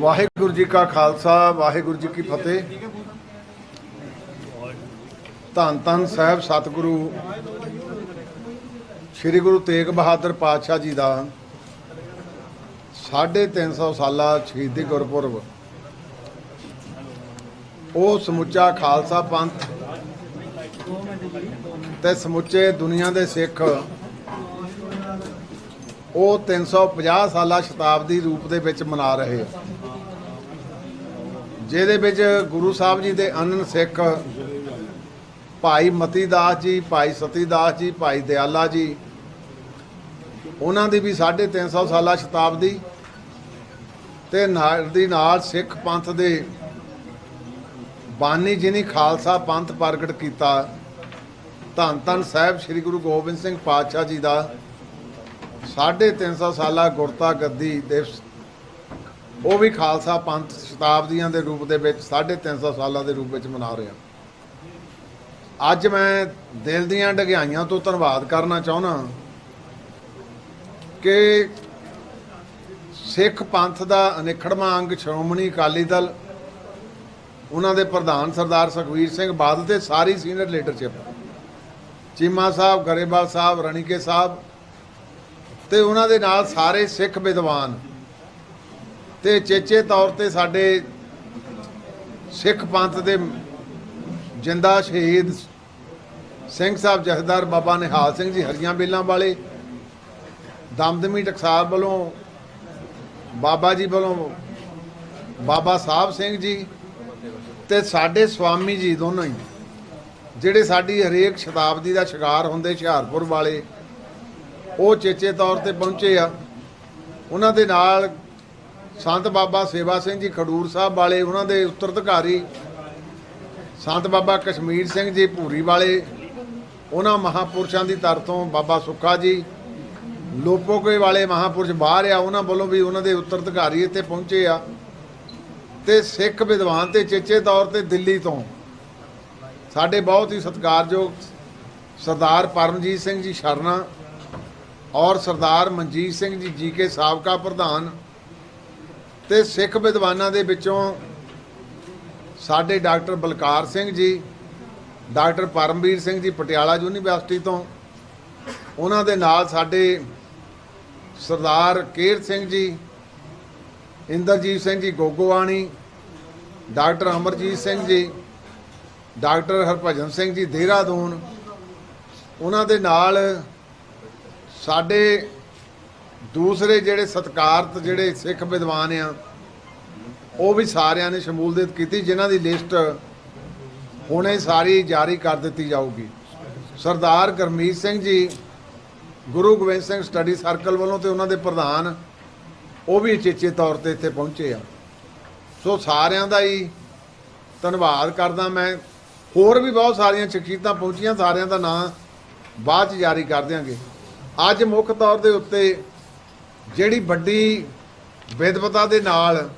ਵਾਹਿਗੁਰੂ ਜੀ ਕਾ ਖਾਲਸਾ, ਵਾਹਿਗੁਰੂ ਜੀ ਕੀ ਫਤਿਹ। ਧੰਨ ਧੰਨ ਸਾਹਿਬ ਸਤਿਗੁਰੂ, ਸ੍ਰੀ ਗੁਰੂ ਤੇਗ ਬਹਾਦਰ ਪਾਤਸ਼ਾਹ ਜੀ ਦਾ 350 ਸਾਲਾ ਸ਼ਹੀਦੀ ਗੁਰਪੁਰਬ। ਉਹ ਸਮੁੱਚਾ ਖਾਲਸਾ ਪੰਥ ਤੇ ਸਮੁੱਚੇ ਦੁਨੀਆ ਦੇ ਸਿੱਖ ਉਹ 350 ਸਾਲਾ ਸ਼ਤਾਬਦੀ ਰੂਪ ਦੇ ਵਿੱਚ ਮਨਾ ਰਹੇ ਜਿਹਦੇ ਵਿੱਚ ਗੁਰੂ ਸਾਹਿਬ ਜੀ ਦੇ ਅਨਨ ਸਿੱਖ, ਭਾਈ ਮਤੀ ਦਾਸ ਜੀ, ਭਾਈ ਸਤੀ ਦਾਸ ਜੀ, ਭਾਈ ਦਿਆਲਾ ਜੀ, ਉਹਨਾਂ ਦੀ ਵੀ 350 ਸਾਲਾ ਸ਼ਤਾਬਦੀ ਤੇ ਨਾਲ ਦੀ ਨਾਲ ਸਿੱਖ ਪੰਥ ਦੇ ਬਾਨੀ ਜਿਨੀ ਖਾਲਸਾ ਪੰਥ ਪ੍ਰਗਟ ਕੀਤਾ ਧੰਨ ਧੰਨ ਸਾਹਿਬ ਸ੍ਰੀ ਗੁਰੂ ਗੋਬਿੰਦ ਸਿੰਘ ਪਾਤਸ਼ਾਹ ਜੀ ਦਾ 350 ਸਾਲਾ ਗੁਰਤਾ ਗੱਦੀ ਦਿਵਸ ਉਹ ਵੀ ਖਾਲਸਾ ਪੰਥ ਸ਼ਤਾਬਦੀਆਂ ਦੇ ਰੂਪ ਦੇ ਵਿੱਚ 350 ਸਾਲਾਂ ਦੇ ਰੂਪ ਵਿੱਚ ਮਨਾ ਰਿਹਾ। ਅੱਜ ਮੈਂ ਦਿਲ ਦੀਆਂ ਡਗਿਆਈਆਂ ਤੋਂ ਧੰਨਵਾਦ ਕਰਨਾ ਚਾਹੁੰਦਾ ਕਿ ਸਿੱਖ ਪੰਥ ਦਾ ਅਨਿਖੜਵਾਂ ਅੰਗ ਸ਼੍ਰੋਮਣੀ ਅਕਾਲੀ ਦਲ, ਉਹਨਾਂ ਦੇ ਪ੍ਰਧਾਨ ਸਰਦਾਰ ਸੁਖਵੀਰ ਸਿੰਘ ਬਾਦਲ ਤੇ ਸਾਰੀ ਸੀਨੀਅਰ ਲੀਡਰਸ਼ਿਪ ਚੀਮਾ ਸਾਹਿਬ, ਗਰੇਵਾਲ ਸਾਹਿਬ, ਰਣੀਕੇ ਸਾਹਿਬ ਤੇ ਉਹਨਾਂ ਦੇ ਨਾਲ ਸਾਰੇ ਸਿੱਖ ਵਿਦਵਾਨ ਤੇ ਚੇਚੇ ਤੌਰ ਤੇ ਸਾਡੇ ਸਿੱਖ ਪੰਥ ਦੇ ਜਿੰਦਾ ਸ਼ਹੀਦ ਸਿੰਘ ਸਾਹਿਬ ਜਥੇਦਾਰ ਬਾਬਾ ਨਿਹਾਲ ਸਿੰਘ ਜੀ ਹਰੀਆਂ ਬੇਲਾਂ ਵਾਲੇ, ਦਮਦਮੀ ਟਕਸਾਲ ਵੱਲੋਂ, ਬਾਬਾ ਜੀ ਵੱਲੋਂ, ਬਾਬਾ ਸਾਹਿਬ ਸਿੰਘ ਜੀ ਤੇ ਸਾਡੇ ਸਵਾਮੀ ਜੀ ਦੋਨੋਂ ਹੀ। ਜਿਹੜੇ ਸਾਡੀ ਹਰੇਕ ਸ਼ਤਾਬਦੀ ਦਾ ਸ਼ਿਕਾਰ ਹੁੰਦੇ ਹੁਸ਼ਿਆਰਪੁਰ ਵਾਲੇ, ਉਹ ਚੇਚੇ ਤੌਰ ਤੇ ਪਹੁੰਚੇ ਆ। ਉਹਨਾਂ ਦੇ ਨਾਲ ਸੰਤ ਬਾਬਾ ਸੇਵਾ ਸਿੰਘ ਜੀ ਖਡੂਰ ਸਾਹਿਬ ਵਾਲੇ, ਉਹਨਾਂ ਦੇ ਉੱਤਰਾਧਿਕਾਰੀ ਸੰਤ ਬਾਬਾ ਕਸ਼ਮੀਰ ਸਿੰਘ ਜੀ ਭੂਰੀ ਵਾਲੇ, ਉਹਨਾਂ ਮਹਾਪੁਰਸ਼ਾਂ ਦੀ ਤਰਫੋਂ ਬਾਬਾ ਸੁੱਖਾ ਜੀ, ਲੋਪੋਕੇ ਵਾਲੇ ਮਹਾਪੁਰਸ਼ ਬਾਹਰ ਆ, ਉਹਨਾਂ ਵੱਲੋਂ ਵੀ ਉਹਨਾਂ ਦੇ ਉੱਤਰਾਧਿਕਾਰੀ ਇੱਥੇ ਪਹੁੰਚੇ ਆ। ਤੇ ਸਿੱਖ ਵਿਦਵਾਨ ਤੇ ਚੇਚੇ ਤੌਰ ਤੇ ਦਿੱਲੀ ਤੋਂ ਸਾਡੇ ਬਹੁਤ ਹੀ ਸਤਿਕਾਰਯੋਗ ਸਰਦਾਰ ਪਰਮਜੀਤ ਸਿੰਘ ਜੀ ਸ਼ਰਨਾ ਔਰ ਸਰਦਾਰ ਮਨਜੀਤ ਸਿੰਘ ਜੀ ਜੀ ਕੇ ਸਾਬਕਾ ਪ੍ਰਧਾਨ ਤੇ ਸਿੱਖ ਵਿਦਵਾਨਾਂ ਦੇ ਵਿੱਚੋਂ ਸਾਡੇ doctor Balkar Singh ji, doctor Paramvir Singh ji Patiala university ਤੋਂ, ਉਹਨਾਂ ਦੇ ਨਾਲ ਸਾਡੇ ਸਰਦਾਰ ਕੇਰ ਸਿੰਘ ਜੀ, ਇੰਦਰਜੀਤ ਸਿੰਘ ਜੀ ਗੋਗੋਵਾਣੀ, ਡਾਕਟਰ ਅਮਰਜੀਤ ਸਿੰਘ ਜੀ ਡਾਕਟਰ ਹਰਭਜਨ ਸਿੰਘ ਜੀ ਦੇਹਰਾਦੂਨ, ਉਹਨਾਂ ਦੇ ਨਾਲ ਸਾਡੇ ਦੂਸਰੇ ਜਿਹੜੇ ਸਤਕਾਰਤ ਜਿਹੜੇ ਸਿੱਖ ਵਿਦਵਾਨ ਆ, ਉਹ ਵੀ ਸਾਰਿਆਂ ਨੇ ਸ਼ਮੂਲੀਅਤ ਕੀਤੀ, ਜਿਨ੍ਹਾਂ ਦੀ ਲਿਸਟ ਹੁਣੇ ਸਾਰੀ ਜਾਰੀ ਕਰ ਦਿੱਤੀ ਜਾਊਗੀ। ਸਰਦਾਰ ਗਰਮੀਤ ਸਿੰਘ ਜੀ, ਗੁਰੂ ਗੋਬਿੰਦ ਸਿੰਘ ਸਟੱਡੀ ਸਰਕਲ ਵੱਲੋਂ ਤੇ ਉਹਨਾਂ ਦੇ ਪ੍ਰਧਾਨ, ਉਹ ਵੀ ਚੇਚੇ ਤੌਰ ਤੇ ਇੱਥੇ ਪਹੁੰਚੇ ਆ। ਸੋ ਸਾਰਿਆਂ ਦਾ ਹੀ ਧੰਨਵਾਦ ਕਰਦਾ ਮੈਂ। ਹੋਰ ਵੀ ਬਹੁਤ ਸਾਰੀਆਂ ਸ਼ਖਸੀਅਤਾਂ ਪਹੁੰਚੀਆਂ, ਸਾਰਿਆਂ ਦਾ ਨਾਂ ਬਾਅਦ ਚ ਜਾਰੀ ਕਰ ਦਿਆਂਗੇ। ਅੱਜ ਮੁੱਖ ਤੌਰ ਦੇ ਉੱਤੇ ਜਿਹੜੀ ਵੱਡੀ ਵਿਦਵਤਾ ਦੇ ਨਾਲ,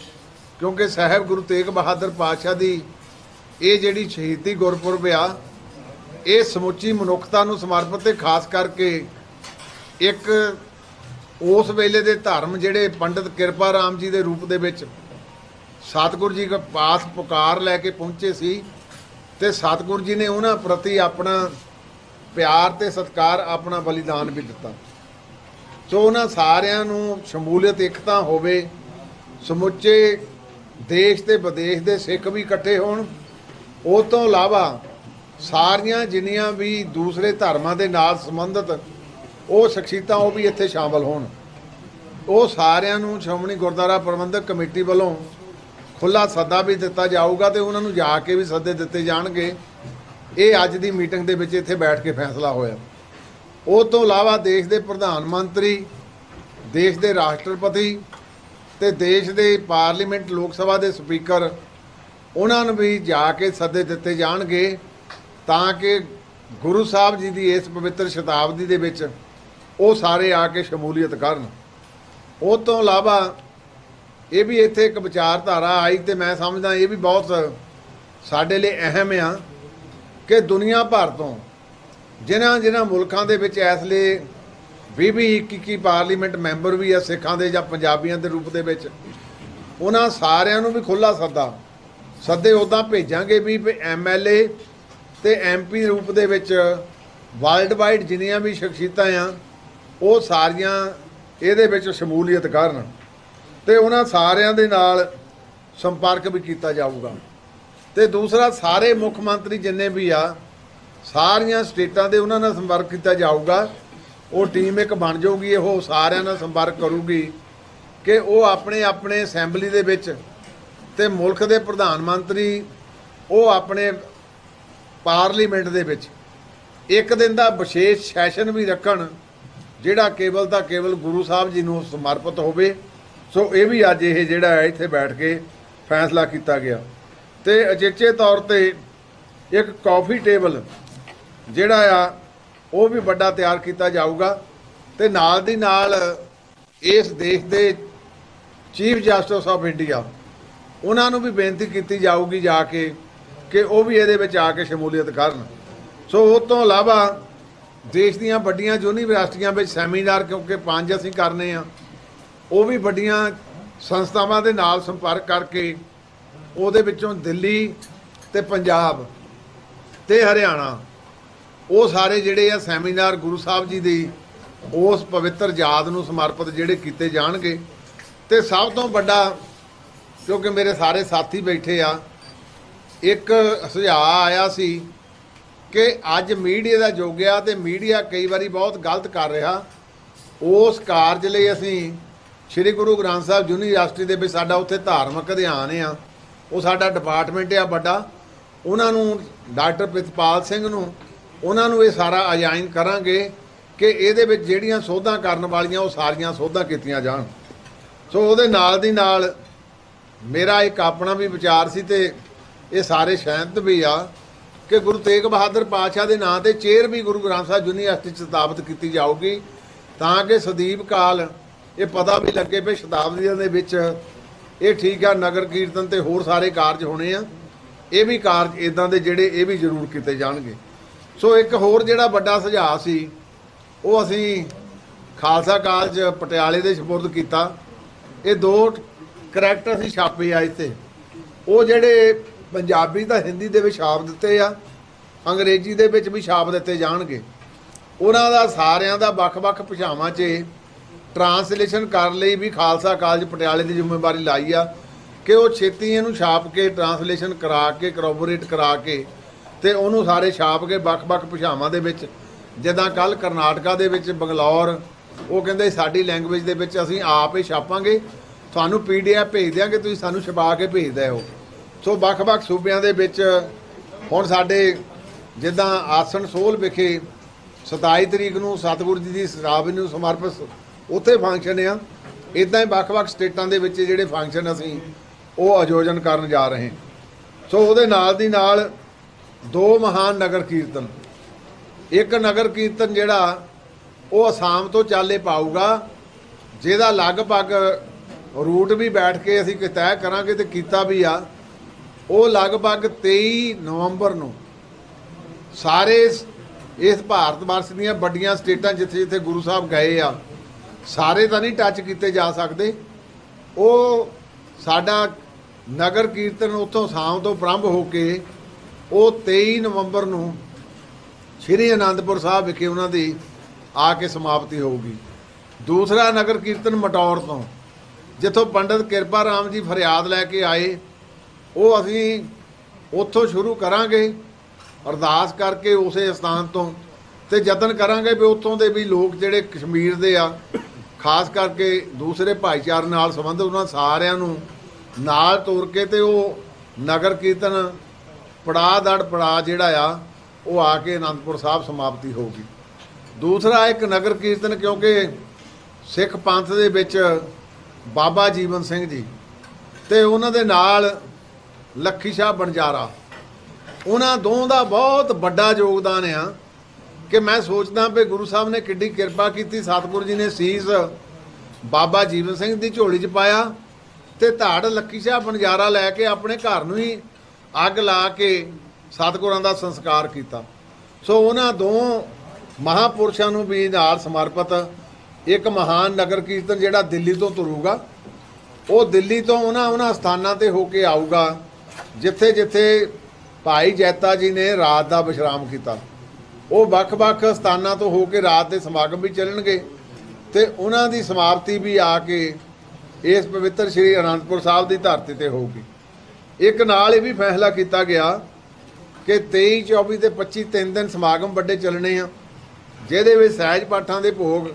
ਕਿਉਂਕਿ ਸਾਹਿਬ ਗੁਰੂ ਤੇਗ ਬਹਾਦਰ ਪਾਤਸ਼ਾਹ ਦੀ ਇਹ ਜਿਹੜੀ ਸ਼ਹੀਦੀ ਗੁਰਪੁਰਬ ਆ, ਇਹ ਸਮੁੱਚੀ ਮਨੁੱਖਤਾ ਨੂੰ ਸਮਰਪਿਤ ਤੇ ਖਾਸ ਕਰਕੇ ਇੱਕ ਉਸ ਵੇਲੇ ਦੇ ਧਰਮ ਜਿਹੜੇ ਪੰਡਿਤ ਕਿਰਪਾ ਰਾਮ ਜੀ ਦੇ ਰੂਪ ਦੇ ਵਿੱਚ ਸਤਿਗੁਰੂ ਜੀ ਦੇ ਪਾਸ ਪੁਕਾਰ ਲੈ ਕੇ ਪਹੁੰਚੇ ਸੀ ਤੇ ਸਤਿਗੁਰੂ ਜੀ ਨੇ ਉਹਨਾਂ ਪ੍ਰਤੀ ਆਪਣਾ ਪਿਆਰ ਤੇ ਸਤਿਕਾਰ, ਆਪਣਾ ਬਲੀਦਾਨ ਵੀ ਦਿੱਤਾ। ਸੋ ਉਹਨਾਂ ਸਾਰਿਆਂ ਨੂੰ ਸ਼ਮੂਲੀਅਤ ਇਕਤਾ ਹੋਵੇ, ਸਮੁੱਚੇ ਦੇਸ਼ ਤੇ ਵਿਦੇਸ਼ ਦੇ ਸਿੱਖ ਵੀ ਇਕੱਠੇ ਹੋਣ, ਉਹ ਤੋਂ ਇਲਾਵਾ ਸਾਰੀਆਂ ਜਿੰਨੀਆਂ ਵੀ ਦੂਸਰੇ ਧਰਮਾਂ ਦੇ ਨਾਲ ਸੰਬੰਧਿਤ ਉਹ ਸ਼ਖਸੀਅਤਾਂ, ਉਹ ਵੀ ਇੱਥੇ ਸ਼ਾਮਲ ਹੋਣ। ਉਹ ਸਾਰਿਆਂ ਨੂੰ ਸ਼੍ਰੋਮਣੀ ਗੁਰਦੁਆਰਾ ਪ੍ਰਬੰਧਕ ਕਮੇਟੀ ਵੱਲੋਂ ਖੁੱਲਾ ਸੱਦਾ ਵੀ ਦਿੱਤਾ ਜਾਊਗਾ ਤੇ ਉਹਨਾਂ ਨੂੰ ਜਾ ਕੇ ਵੀ ਸੱਦੇ ਦਿੱਤੇ ਜਾਣਗੇ। ਇਹ ਅੱਜ ਦੀ ਮੀਟਿੰਗ ਦੇ ਵਿੱਚ ਇੱਥੇ ਬੈਠ ਕੇ ਫੈਸਲਾ ਹੋਇਆ। ਉਹ ਤੋਂ ਇਲਾਵਾ ਦੇਸ਼ ਦੇ ਪ੍ਰਧਾਨ ਮੰਤਰੀ, ਦੇਸ਼ ਦੇ ਰਾਸ਼ਟਰਪਤੀ ਤੇ ਦੇਸ਼ ਦੇ ਪਾਰਲੀਮੈਂਟ ਲੋਕ ਸਭਾ ਦੇ ਸਪੀਕਰ, ਉਹਨਾਂ ਨੂੰ ਵੀ ਜਾ ਕੇ ਸੱਦੇ ਦਿੱਤੇ ਜਾਣਗੇ ਤਾਂ ਕਿ ਗੁਰੂ ਸਾਹਿਬ ਜੀ ਦੀ ਇਸ ਪਵਿੱਤਰ ਸ਼ਤਾਬਦੀ ਦੇ ਵਿੱਚ ਉਹ ਸਾਰੇ ਆ ਕੇ ਸ਼ਮੂਲੀਅਤ ਕਰਨ। ਉਹ ਤੋਂ ਇਲਾਵਾ ਇਹ ਵੀ ਇੱਥੇ ਇੱਕ ਵਿਚਾਰਧਾਰਾ ਆਈ ਤੇ ਮੈਂ ਸਮਝਦਾ ਇਹ ਵੀ ਬਹੁਤ ਸਾਡੇ ਲਈ ਅਹਿਮ ਆ ਕਿ ਦੁਨੀਆ ਭਰ ਤੋਂ ਜਿਨ੍ਹਾਂ ਜਿਨ੍ਹਾਂ ਮੁਲਕਾਂ ਦੇ ਵਿੱਚ ਇਸ ਲਈ 20 ਵੀਹ 21 21 ਪਾਰਲੀਮੈਂਟ ਮੈਂਬਰ ਵੀ ਆ, ਸਿੱਖਾਂ ਦੇ ਜਾਂ ਪੰਜਾਬੀਆਂ ਦੇ ਰੂਪ ਦੇ ਵਿੱਚ, ਉਹਨਾਂ ਸਾਰਿਆਂ ਨੂੰ ਵੀ ਖੁੱਲਾ ਸੱਦਾ। ਸੱਦੇ ਉਦਾਂ ਭੇਜਾਂਗੇ ਵੀ ਐਮਐਲਏ ਤੇ ਐਮਪੀ ਰੂਪ ਦੇ ਵਿੱਚ ਵਰਲਡ ਵਾਈਡ ਜਿੰਨੀਆਂ ਵੀ ਸ਼ਖਸੀਅਤਾਂ ਆ, ਉਹ ਸਾਰੀਆਂ ਇਹਦੇ ਵਿੱਚ ਸ਼ਮੂਲੀਅਤ ਕਰਨ। ਤੇ ਉਹਨਾਂ ਸਾਰਿਆਂ ਦੇ ਨਾਲ ਸੰਪਰਕ ਵੀ ਕੀਤਾ ਜਾਊਗਾ। ਤੇ ਦੂਸਰਾ, ਸਾਰੇ ਮੁੱਖ ਮੰਤਰੀ ਜਿੰਨੇ ਵੀ ਆ, ਸਾਰੀਆਂ ਸਟੇਟਾਂ ਦੇ ਉਹਨਾਂ ਨਾਲ ਸੰਪਰਕ ਕੀਤਾ ਜਾਊਗਾ। ਉਹ ਟੀਮ ਇੱਕ ਬਣ ਜਾਊਗੀ, ਉਹ ਸਾਰਿਆਂ ਨਾਲ ਸੰਪਰਕ ਕਰੂਗੀ ਕਿ ਉਹ ਆਪਣੇ ਆਪਣੇ ਅਸੈਂਬਲੀ ਦੇ ਵਿੱਚ ਤੇ ਮੁਲਕ ਦੇ ਪ੍ਰਧਾਨ ਮੰਤਰੀ, ਉਹ ਆਪਣੇ ਪਾਰਲੀਮੈਂਟ ਦੇ ਵਿੱਚ ਇੱਕ ਦਿਨ ਦਾ ਵਿਸ਼ੇਸ਼ ਸੈਸ਼ਨ ਵੀ ਰੱਖਣ, ਜਿਹੜਾ ਕੇਵਲ ਦਾ ਕੇਵਲ ਗੁਰੂ ਸਾਹਿਬ ਜੀ ਨੂੰ ਸਮਰਪਿਤ ਹੋਵੇ। ਸੋ ਇਹ ਵੀ ਅੱਜ ਇਹ ਜਿਹੜਾ ਹੈ, ਇੱਥੇ ਬੈਠ ਕੇ ਫੈਸਲਾ ਕੀਤਾ ਗਿਆ। ਤੇ ਅਚੇਚੇ ਤੌਰ ਤੇ ਇੱਕ ਕਾਫੀ ਟੇਬਲ ਜਿਹੜਾ ਆ, ਉਹ ਵੀ ਵੱਡਾ ਤਿਆਰ ਕੀਤਾ ਜਾਊਗਾ ਤੇ ਨਾਲ ਦੀ ਨਾਲ ਇਸ ਦੇਸ਼ ਦੇ ਚੀਫ ਜਸਟਿਸ ਆਫ ਇੰਡੀਆ, ਉਹਨਾਂ ਨੂੰ ਵੀ ਬੇਨਤੀ ਕੀਤੀ ਜਾਊਗੀ ਜਾ ਕੇ ਕਿ ਉਹ ਵੀ ਇਹਦੇ ਵਿੱਚ ਆ ਕੇ ਸ਼ਮੂਲੀਅਤ ਕਰਨ। ਸੋ ਉਹ ਤੋਂ ਇਲਾਵਾ ਦੇਸ਼ ਦੀਆਂ ਵੱਡੀਆਂ ਯੂਨੀਵਰਸਿਟੀਆਂ ਵਿੱਚ ਸੈਮੀਨਾਰ ਕਿਉਂਕਿ ਪੰਜ ਅਸੀਂ ਕਰਨੇ ਆ ਉਹ ਵੀ ਵੱਡੀਆਂ ਸੰਸਥਾਵਾਂ ਦੇ ਨਾਲ ਸੰਪਰਕ ਕਰਕੇ ਉਹਦੇ ਵਿੱਚੋਂ ਦਿੱਲੀ ਤੇ ਪੰਜਾਬ ਤੇ ਹਰਿਆਣਾ, ਉਹ ਸਾਰੇ ਜਿਹੜੇ ਆ ਸੈਮੀਨਾਰ ਗੁਰੂ ਸਾਹਿਬ ਜੀ ਦੀ ਉਸ ਪਵਿੱਤਰ ਯਾਦ ਨੂੰ ਸਮਰਪਿਤ ਜਿਹੜੇ ਕੀਤੇ ਜਾਣਗੇ। ਤੇ ਸਭ ਤੋਂ ਵੱਡਾ, ਕਿਉਂਕਿ ਮੇਰੇ ਸਾਰੇ ਸਾਥੀ ਬੈਠੇ ਆ, ਇੱਕ ਸੁਝਾਅ ਆਇਆ ਸੀ ਕਿ ਅੱਜ ਮੀਡੀਆ ਦਾ ਯੁੱਗ ਆ ਤੇ ਮੀਡੀਆ ਕਈ ਵਾਰੀ ਬਹੁਤ ਗਲਤ ਕਰ ਰਿਹਾ। ਉਸ ਕਾਰਜ ਲਈ ਅਸੀਂ ਸ੍ਰੀ ਗੁਰੂ ਗ੍ਰੰਥ ਸਾਹਿਬ ਯੂਨੀਵਰਸਿਟੀ ਦੇ ਵਿੱਚ ਸਾਡਾ ਉੱਥੇ ਧਾਰਮਿਕ ਅਧਿਆਨ ਆ। ਉਹ ਸਾਡਾ ਡਿਪਾਰਟਮੈਂਟ ਆ ਵੱਡਾ। ਉਹਨਾਂ ਨੂੰ ਡਾਕਟਰ ਪ੍ਰਿਤਪਾਲ ਸਿੰਘ ਨੂੰ, ਉਹਨਾਂ ਨੂੰ ਇਹ ਸਾਰਾ ਅਜਾਇਨ ਕਰਾਂਗੇ ਕਿ ਇਹਦੇ ਵਿੱਚ ਜਿਹੜੀਆਂ ਸੋਧਾਂ ਕਰਨ ਵਾਲੀਆਂ ਉਹ ਸਾਰੀਆਂ ਸੋਧਾਂ ਕੀਤੀਆਂ ਜਾਣ। ਸੋ ਉਹਦੇ ਨਾਲ ਦੀ ਨਾਲ ਮੇਰਾ ਇੱਕ ਆਪਣਾ ਵੀ ਵਿਚਾਰ ਸੀ ਤੇ ਇਹ ਸਾਰੇ ਸਹਿਮਤ ਵੀ ਆ ਕਿ ਗੁਰੂ ਤੇਗ ਬਹਾਦਰ ਪਾਤਸ਼ਾਹ ਦੇ ਨਾਂ ਤੇ ਚੇਅਰ ਵੀ ਗੁਰੂ ਗ੍ਰੰਥ ਸਾਹਿਬ ਯੂਨੀਵਰਸਿਟੀ ਚ ਸਥਾਪਿਤ ਕੀਤੀ ਜਾਊਗੀ ਤਾਂ ਕਿ ਸਦੀਪ ਕਾਲ ਇਹ ਪਤਾ ਵੀ ਲੱਗੇ ਵੀ ਸ਼ਤਾਬਦੀਆਂ ਦੇ ਵਿੱਚ ਇਹ ਠੀਕ ਆ, ਨਗਰ ਕੀਰਤਨ ਤੇ ਹੋਰ ਸਾਰੇ ਕਾਰਜ ਹੋਣੇ ਆ। ਇਹ ਵੀ ਕਾਰਜ ਇਦਾਂ ਦੇ ਜਿਹੜੇ ਇਹ ਵੀ ਜ਼ਰੂਰ ਕੀਤੇ ਜਾਣਗੇ। ਸੋ ਇੱਕ ਹੋਰ ਜਿਹੜਾ ਵੱਡਾ ਸੁਝਾਅ ਸੀ, ਉਹ ਅਸੀਂ ਖਾਲਸਾ ਕਾਲਜ ਪਟਿਆਲੇ ਦੇ ਸਪੁਰਦ ਕੀਤਾ। ਇਹ ਦੋ ਕਰੈਕਟਰ ਅਸੀਂ ਛਾਪੇ ਆ ਇੱਥੇ। ਉਹ ਜਿਹੜੇ ਪੰਜਾਬੀ ਤਾਂ ਹਿੰਦੀ ਦੇ ਵਿੱਚ ਛਾਪ ਦਿੱਤੇ ਆ, ਅੰਗਰੇਜ਼ੀ ਦੇ ਵਿੱਚ ਵੀ ਛਾਪ ਦਿੱਤੇ ਜਾਣਗੇ। ਉਹਨਾਂ ਦਾ ਸਾਰਿਆਂ ਦਾ ਵੱਖ-ਵੱਖ ਭਾਸ਼ਾਵਾਂ 'ਚ ਟਰਾਂਸਲੇਸ਼ਨ ਕਰਨ ਲਈ ਵੀ ਖਾਲਸਾ ਕਾਲਜ ਪਟਿਆਲੇ ਦੀ ਜ਼ਿੰਮੇਵਾਰੀ ਲਾਈ ਆ ਕਿ ਉਹ ਛੇਤੀ ਇਹਨੂੰ ਛਾਪ ਕੇ ਟਰਾਂਸਲੇਸ਼ਨ ਕਰਾ ਕੇ ਕਰੋਬੋਰੇਟ ਕਰਾ ਕੇ ਤੇ ਉਹਨੂੰ ਸਾਰੇ ਛਾਪ ਕੇ ਵੱਖ-ਵੱਖ ਭਾਸ਼ਾਵਾਂ ਦੇ ਵਿੱਚ, ਜਿੱਦਾਂ ਕੱਲ ਕਰਨਾਟਕਾ ਦੇ ਵਿੱਚ ਬੰਗਲੌਰ, ਉਹ ਕਹਿੰਦੇ ਸਾਡੀ ਲੈਂਗੁਏਜ ਦੇ ਵਿੱਚ ਅਸੀਂ ਆਪ ਹੀ ਛਾਪਾਂਗੇ, ਤੁਹਾਨੂੰ ਪੀਡੀਐਫ ਭੇਜ ਦਿਆਂਗੇ, ਤੁਸੀਂ ਸਾਨੂੰ ਛਪਾ ਕੇ ਭੇਜ ਦਿਓ। ਸੋ ਵੱਖ-ਵੱਖ ਸੂਬਿਆਂ ਦੇ ਵਿੱਚ ਹੁਣ ਸਾਡੇ ਜਿੱਦਾਂ ਆਸਣ ਸੋਲ ਵਿਖੇ 27 ਤਰੀਕ ਨੂੰ ਸਤਿਗੁਰੂ ਜੀ ਦੀ ਸ਼ਰਾਬ ਨੂੰ ਸਮਰਪਿਤ ਉੱਥੇ ਫੰਕਸ਼ਨ ਆ। ਇਦਾਂ ਹੀ ਵੱਖ-ਵੱਖ ਸਟੇਟਾਂ ਦੇ ਵਿੱਚ ਜਿਹੜੇ ਫੰਕਸ਼ਨ ਅਸੀਂ ਉਹ ਆਯੋਜਨ ਕਰਨ ਜਾ ਰਹੇ ਸੋ ਉਹਦੇ ਨਾਲ ਦੀ ਨਾਲ ਦੋ ਮਹਾਨ ਨਗਰ ਕੀਰਤਨ। ਇੱਕ ਨਗਰ ਕੀਰਤਨ ਜਿਹੜਾ ਉਹ ਅਸਾਮ ਤੋਂ ਚਾਲੇ ਪਾਊਗਾ, ਜਿਹਦਾ ਲਗਭਗ ਰੂਟ ਵੀ ਬੈਠ ਕੇ ਅਸੀਂ ਤੈਅ ਕਰਾਂਗੇ ਤੇ ਕੀਤਾ ਵੀ ਆ। ਉਹ ਲਗਭਗ 23 ਨਵੰਬਰ ਨੂੰ ਸਾਰੇ ਇਸ ਭਾਰਤ ਵਰਸ਼ ਦੀਆਂ ਵੱਡੀਆਂ ਸਟੇਟਾਂ ਜਿੱਥੇ ਜਿੱਥੇ ਗੁਰੂ ਸਾਹਿਬ ਗਏ ਆ ਸਾਰੇ ਤਾਂ ਨਹੀਂ ਟੱਚ ਕੀਤੇ ਜਾ ਸਕਦੇ। ਉਹ ਸਾਡਾ ਨਗਰ ਕੀਰਤਨ ਉੱਥੋਂ ਸ਼ਾਮ ਤੋਂ ਪ੍ਰਾਰੰਭ ਹੋ ਕੇ ਉਹ 23 ਨਵੰਬਰ ਨੂੰ ਸ਼੍ਰੀ ਅਨੰਦਪੁਰ ਸਾਹਿਬ ਵਿਖੇ ਉਹਨਾਂ ਦੀ ਆ ਕੇ ਸਮਾਪਤੀ ਹੋਊਗੀ। ਦੂਸਰਾ ਨਗਰ ਕੀਰਤਨ ਮਟੌਰ ਤੋਂ, ਜਿੱਥੋਂ ਪੰਡਤ ਕਿਰਪਾ ਰਾਮ ਜੀ ਫਰਿਆਦ ਲੈ ਕੇ ਆਏ, ਉਹ ਅਸੀਂ ਉੱਥੋਂ ਸ਼ੁਰੂ ਕਰਾਂਗੇ, ਅਰਦਾਸ ਕਰਕੇ ਉਸੇ ਸਥਾਨ ਤੋਂ ਤੇ ਯਤਨ ਕਰਾਂਗੇ ਵੀ ਉੱਥੋਂ ਦੇ ਵੀ ਲੋਕ ਜਿਹੜੇ ਕਸ਼ਮੀਰ ਦੇ ਆ ਖਾਸ ਕਰਕੇ ਦੂਸਰੇ ਭਾਈਚਾਰੇ ਨਾਲ ਸੰਬੰਧ ਉਹਨਾਂ ਸਾਰਿਆਂ ਨੂੰ ਨਾਲ ਤੋਰ ਕੇ ਤੇ ਉਹ ਨਗਰ ਕੀਰਤਨ ਪੜਾ ਦੜ ਪੜਾ ਜਿਹੜਾ ਆ, ਉਹ ਆ ਕੇ ਅਨੰਦਪੁਰ ਸਾਹਿਬ ਸਮਾਪਤੀ ਹੋਊਗੀ ਦੂਸਰਾ ਇੱਕ ਨਗਰ ਕੀਰਤਨ ਕਿਉਂਕਿ ਸਿੱਖ ਪੰਥ ਦੇ ਵਿੱਚ ਬਾਬਾ ਜੀਵਨ ਸਿੰਘ ਜੀ ਤੇ ਉਹਨਾਂ ਦੇ ਨਾਲ ਲੱਖੀ ਸ਼ਾਹ ਬਣਜਾਰਾ ਉਹਨਾਂ ਦੋਹਾਂ ਦਾ ਬਹੁਤ ਵੱਡਾ ਯੋਗਦਾਨ ਆ। ਕਿ ਮੈਂ ਸੋਚਦਾ ਵੀ ਗੁਰੂ ਸਾਹਿਬ ਨੇ ਕਿੱਡੀ ਕਿਰਪਾ ਕੀਤੀ, ਸਤਿਗੁਰੂ ਜੀ ਨੇ ਸੀਸ ਬਾਬਾ ਜੀਵਨ ਸਿੰਘ ਦੀ ਝੋਲੀ 'ਚ ਪਾਇਆ ਤੇ ਧਾੜ ਲੱਕੀ ਸ਼ਾਹ ਬਣਜਾਰਾ ਲੈ ਕੇ ਆਪਣੇ ਘਰ ਨੂੰ ਹੀ ਅੱਗ ਲਾ ਕੇ ਸਤਿਗੁਰਾਂ ਦਾ ਸੰਸਕਾਰ ਕੀਤਾ। ਸੋ ਉਹਨਾਂ ਦੋ ਮਹਾਪੁਰਸ਼ਾਂ ਨੂੰ ਵੀ ਨਾਲ ਸਮਰਪਿਤ ਇੱਕ ਮਹਾਨ ਨਗਰ ਕੀਰਤਨ ਜਿਹੜਾ ਦਿੱਲੀ ਤੋਂ ਤੁਰੂਗਾ, ਉਹ ਦਿੱਲੀ ਤੋਂ ਉਹਨਾਂ ਉਹਨਾਂ ਸਥਾਨਾਂ ਤੇ ਹੋ ਕੇ ਆਊਗਾ ਜਿੱਥੇ ਜਿੱਥੇ ਭਾਈ ਜੈਤਾ ਜੀ ਨੇ ਰਾਤ ਦਾ ਵਿਸ਼ਰਾਮ ਕੀਤਾ। ਉਹ ਵੱਖ-ਵੱਖ ਸਥਾਨਾਂ ਤੋਂ ਹੋ ਕੇ ਰਾਤ ਦੇ ਸਮਾਗਮ ਵੀ ਚੱਲਣਗੇ ਤੇ ਉਹਨਾਂ ਦੀ ਸਮਾਪਤੀ ਵੀ ਆ ਕੇ ਇਸ ਪਵਿੱਤਰ ਸ੍ਰੀ ਅਨੰਦਪੁਰ ਸਾਹਿਬ ਦੀ ਧਰਤੀ ਤੇ ਹੋਊਗੀ। ਇੱਕ ਨਾਲ ਇਹ ਵੀ ਫੈਸਲਾ ਕੀਤਾ ਗਿਆ ਕਿ 23 24 ਤੇ 25 ਤਿੰਨ ਦਿਨ ਸਮਾਗਮ ਵੱਡੇ ਚੱਲਣੇ ਆ, ਜਿਹਦੇ ਵਿੱਚ ਸਹਿਜ ਪਾਠਾਂ ਦੇ ਭੋਗ,